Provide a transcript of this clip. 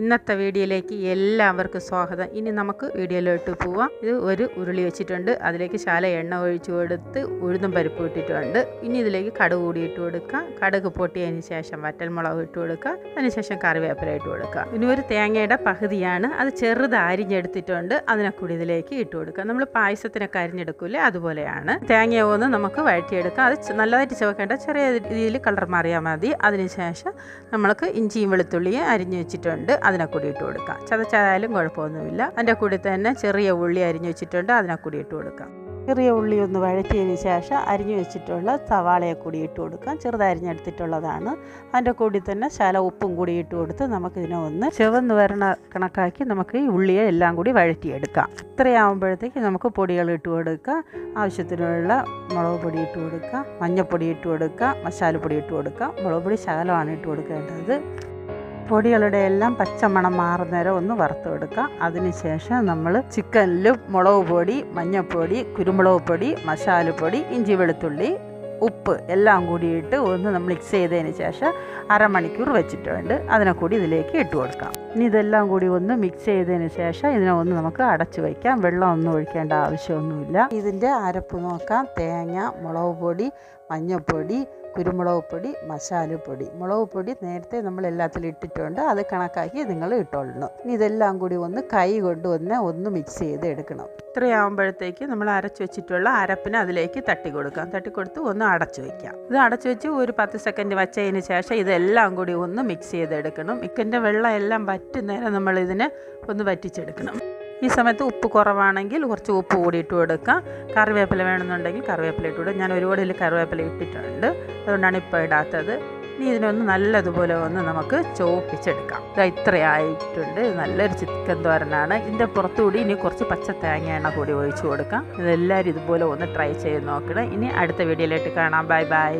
ഇന്നത്തെ വീഡിയോയിലേക്ക് എല്ലാവർക്കും സ്വാഗതം. ഇനി നമുക്ക് വീഡിയോയിലോട്ട് പോവാം. ഇത് ഒരു ഉരുളി വെച്ചിട്ടുണ്ട്. അതിലേക്ക് ശാല എണ്ണ ഒഴിച്ചു കൊടുത്ത് ഉഴുതും പരിപ്പ് ഇട്ടിട്ടുണ്ട്. ഇനി ഇതിലേക്ക് കടുക് കൂടി ഇട്ട് കൊടുക്കാം. കടുക് പൊട്ടിയതിന് ശേഷം വറ്റൽമുളക് ഇട്ട് കൊടുക്കുക അതിനുശേഷം കറിവേപ്പില ഇട്ട് കൊടുക്കുക ഇനി ഒരു തേങ്ങയുടെ പകുതിയാണ് അത് ചെറുത് അരിഞ്ഞെടുത്തിട്ടുണ്ട്. അതിനെ കൂടി ഇതിലേക്ക് ഇട്ട് കൊടുക്കുക നമ്മൾ പായസത്തിനൊക്കെ അരിഞ്ഞെടുക്കൂലേ അതുപോലെയാണ്. തേങ്ങ ഒന്ന് നമുക്ക് വഴറ്റിയെടുക്കാം. അത് നല്ലതായിട്ട് ചുവക്കേണ്ട ചെറിയ രീതിയിൽ കളർ മാറിയാൽ മതി. അതിനുശേഷം നമ്മൾക്ക് ഇഞ്ചിയും വെളുത്തുള്ളിയും അരിഞ്ഞു വെച്ചിട്ടുണ്ട്. അതിനെ കൂടി ഇട്ട് കൊടുക്കാം. ചതച്ചായാലും കുഴപ്പമൊന്നുമില്ല. അതിന്റെ കൂടി തന്നെ ചെറിയ ഉള്ളി അരിഞ്ഞു വെച്ചിട്ടുണ്ട്. അതിനെ കൂടി ഇട്ട് കൊടുക്കാം. ചെറിയ ഉള്ളി ഒന്ന് വഴറ്റിയതിന് ശേഷം അരിഞ്ഞു വെച്ചിട്ടുള്ള സവാളയെ കൂടി ഇട്ട് കൊടുക്കാം. ചെറുതരിഞ്ഞെടുത്തിട്ടുള്ളതാണ്. അതിന്റെ കൂടി തന്നെ ശല ഉപ്പും കൂടി ഇട്ട് കൊടുത്ത് നമുക്കിതിനെ ഒന്ന് ചുവന്ന് വരണ കണക്കാക്കി നമുക്ക് ഈ ഉള്ളിയെ എല്ലാം കൂടി വഴറ്റിയെടുക്കാം. ഇത്രയാകുമ്പോഴത്തേക്ക് നമുക്ക് പൊടികൾ ഇട്ട് കൊടുക്കുക ആവശ്യത്തിനുള്ള മുളക് പൊടി ഇട്ട് കൊടുക്കുക മഞ്ഞൾപ്പൊടി ഇട്ട് കൊടുക്കുക മസാലപ്പൊടി ഇട്ട് കൊടുക്കുക മുളക് പൊടി ശകലമാണ് ഇട്ട് കൊടുക്കേണ്ടത്. പൊടികളുടെ എല്ലാം പച്ചമണം മാറുന്നേരം ഒന്ന് വറുത്തെടുക്കുക അതിനുശേഷം നമ്മൾ ചിക്കനിൽ മുളക് പൊടി മഞ്ഞൾപ്പൊടി കുരുമുളക് പൊടി മസാലപ്പൊടി ഇഞ്ചി വെളുത്തുള്ളി ഉപ്പ് എല്ലാം കൂടിയിട്ട് ഒന്ന് നമ്മൾ മിക്സ് ചെയ്തതിന് ശേഷം അരമണിക്കൂർ വെച്ചിട്ടുണ്ട് അതിനെ കൂടി ഇതിലേക്ക് ഇട്ട് കൊടുക്കാം. ഇനി ഇതെല്ലാം കൂടി ഒന്ന് മിക്സ് ചെയ്തതിന് ശേഷം ഇതിനെ ഒന്ന് നമുക്ക് അടച്ചു വയ്ക്കാം. വെള്ളം ഒന്നും ഒഴിക്കേണ്ട ആവശ്യമൊന്നുമില്ല. ഇതിന്റെ അരപ്പ് നോക്കാം. തേങ്ങ മുളക് പൊടി മഞ്ഞൾപ്പൊടി കുരുമുളക് പൊടി മസാലപ്പൊടി മുളക് പൊടി നേരത്തെ നമ്മൾ എല്ലാത്തിലും ഇട്ടിട്ടുണ്ട് അത് കണക്കാക്കി നിങ്ങൾ ഇട്ടോളണം. ഇനി ഇതെല്ലാം കൂടി ഒന്ന് കൈ കൊണ്ട് ഒന്ന് ഒന്ന് മിക്സ് ചെയ്ത് എടുക്കണം. ഇത്രയാകുമ്പോഴത്തേക്ക് നമ്മൾ അരച്ച് വെച്ചിട്ടുള്ള അരപ്പിന് അതിലേക്ക് തട്ടി കൊടുക്കാം. തട്ടി കൊടുത്ത് ഒന്ന് അടച്ചു വയ്ക്കാം ഇത് അടച്ചു വെച്ച് ഒരു പത്ത് സെക്കൻഡ് വച്ചതിന് ശേഷം ഇതെല്ലാം കൂടി ഒന്ന് മിക്സ് ചെയ്തെടുക്കണം. മിക്കന്റെ വെള്ളം എല്ലാം വറ്റുന്നേരം നമ്മൾ ഇതിനെ ഒന്ന് വറ്റിച്ചെടുക്കണം. ഈ സമയത്ത് ഉപ്പ് കുറവാണെങ്കിൽ കുറച്ച് ഉപ്പ് കൂടി ഇട്ട് കൊടുക്കാം. കറിവേപ്പില വേണമെന്നുണ്ടെങ്കിൽ കറിവേപ്പില ഇട്ട് കൊടുക്കാം. ഞാൻ ഒരുപാട് ഇതിൽ കറിവേപ്പില ഇട്ടിട്ടുണ്ട്. അതുകൊണ്ടാണ് ഇപ്പോൾ ഇടാത്തത്. ഇനി ഇതിനൊന്ന് നല്ലതുപോലെ ഒന്ന് നമുക്ക് ചോപ്പിച്ചെടുക്കാം. ഇതാ ഇത്രയായിട്ടുണ്ട്. നല്ലൊരു ചിക്കൻ തോരനാണ്. ഇതിന്റെ പുറത്തുകൂടി ഇനി കുറച്ച് പച്ച തേങ്ങ എണ്ണ കൂടി ഒഴിച്ചു കൊടുക്കാം. ഇതെല്ലാവരും ഇതുപോലെ ഒന്ന് ട്രൈ ചെയ്ത് നോക്കണം. ഇനി അടുത്ത വീഡിയോയിലായിട്ട് കാണാം. Bye bye.